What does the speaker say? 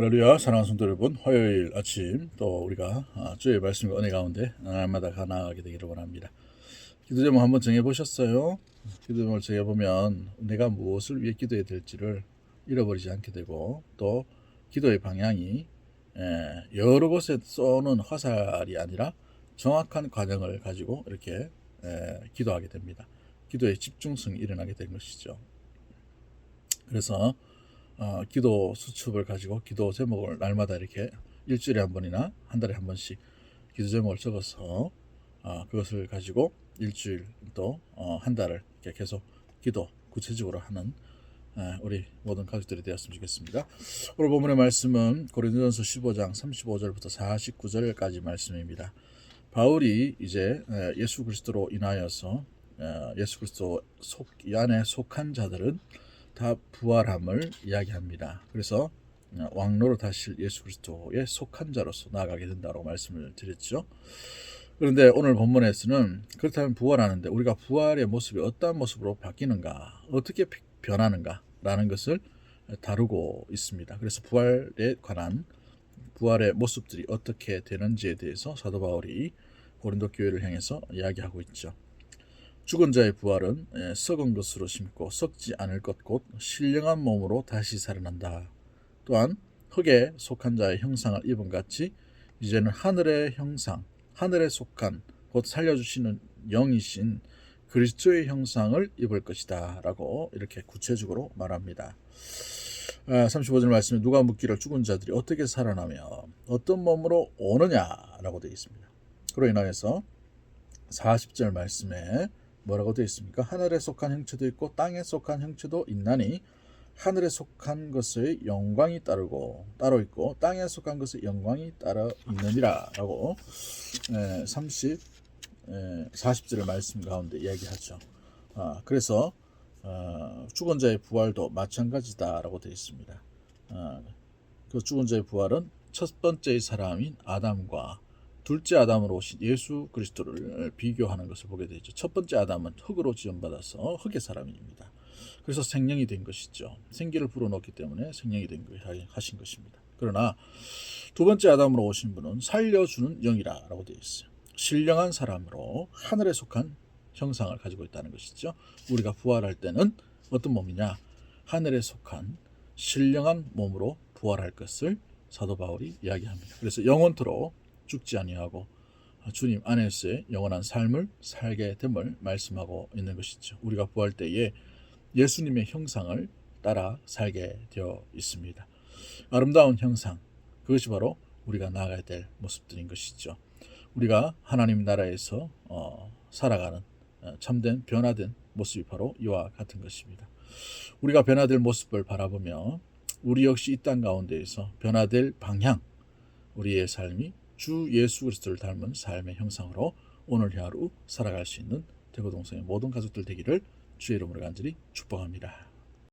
할렐루야 사랑하는 성도 여러분 화요일 아침 또 우리가 아, 주의 말씀과 은혜 가운데 날마다 나아가게 되기를 원합니다. 기도 제목 한번 정해보셨어요? 기도 제목을 정해보면 내가 무엇을 위해 기도해야 될지를 잃어버리지 않게 되고 또 기도의 방향이 에, 여러 곳에 쏘는 화살이 아니라 정확한 과정을 가지고 이렇게 에, 기도하게 됩니다. 기도의 집중성이 일어나게 된 것이죠. 그래서 어, 기도 수첩을 가지고 기도 제목을 날마다 이렇게 일주일에 한 번이나 한 달에 한 번씩 기도 제목을 적어서 어, 그것을 가지고 일주일 또한 달을 이렇게 계속 기도 구체적으로 하는 에, 우리 모든 가족들이 되었으면 좋겠습니다. 오늘 본문의 말씀은 고린도전서 15장 35절부터 49절까지 말씀입니다. 바울이 이제 에, 예수 그리스도로 인하여서 에, 예수 그리스도 속, 이 안에 속한 자들은 다 부활함을 이야기합니다. 그래서 어, 왕로로 다실 예수 그리스도의 속한 자로서 나아가게 된다고 말씀을 드렸죠. 그런데 오늘 본문에서는 그렇다면 부활하는데 우리가 부활의 모습이 어떠한 모습으로 바뀌는가, 어떻게 변하는가라는 것을 다루고 있습니다. 그래서 부활에 관한 부활의 모습들이 어떻게 되는지에 대해서 사도 바울이 고린도 교회를 향해서 이야기하고 있죠. 죽은 자의 부활은 예, 썩은 것으로 심고 썩지 않을 것 곧 신령한 몸으로 다시 살아난다. 또한 흙에 속한 자의 형상을 입은 같이 이제는 하늘의 형상, 하늘에 속한 곧 살려주시는 영이신 그리스도의 형상을 입을 것이다 라고 이렇게 구체적으로 말합니다. 35절 말씀에 누가 묻기를 죽은 자들이 어떻게 살아나며 어떤 몸으로 오느냐라고 되어 있습니다. 그로 인하여서 40절 말씀에 뭐라고 되어 있습니까? 하늘에 속한 형체도 있고 땅에 속한 형체도 있나니 하늘에 속한 것의 영광이 따르고 따로 있고 땅에 속한 것의 영광이 따라 있느니라라고 30 40절의 말씀 가운데 이야기하죠. 아, 그래서 어, 죽은 자의 부활도 마찬가지다라고 되어 있습니다. 아, 그 죽은 자의 부활은 첫 번째의 사람인 아담과 둘째 아담으로 오신 예수 그리스도를 비교하는 것을 보게 되죠. 첫 번째 아담은 흙으로 지음받아서 흙의 사람입니다. 그래서 생명이 된 것이죠. 생기를 불어넣기 때문에 생명이 된 거, 하신 것입니다. 그러나 두 번째 아담으로 오신 분은 살려주는 영이라고 되어 있어요. 신령한 사람으로 하늘에 속한 형상을 가지고 있다는 것이죠. 우리가 부활할 때는 어떤 몸이냐? 하늘에 속한 신령한 몸으로 부활할 것을 사도 바울이 이야기합니다. 그래서 영원토록 죽지 아니하고 주님 안에서의 영원한 삶을 살게 됨을 말씀하고 있는 것이죠. 우리가 부활 때에 예수님의 형상을 따라 살게 되어 있습니다. 아름다운 형상 그것이 바로 우리가 나아가야 될 모습들인 것이죠. 우리가 하나님 나라에서 어, 살아가는 어, 참된 변화된 모습이 바로 이와 같은 것입니다. 우리가 변화될 모습을 바라보며 우리 역시 이 땅 가운데에서 변화될 방향, 우리의 삶이 주 예수 그리스도를 닮은 삶의 형상으로 오늘 하루 살아갈 수 있는 대구 동성의 모든 가족들 되기를 주의 이름으로 간절히 축복합니다.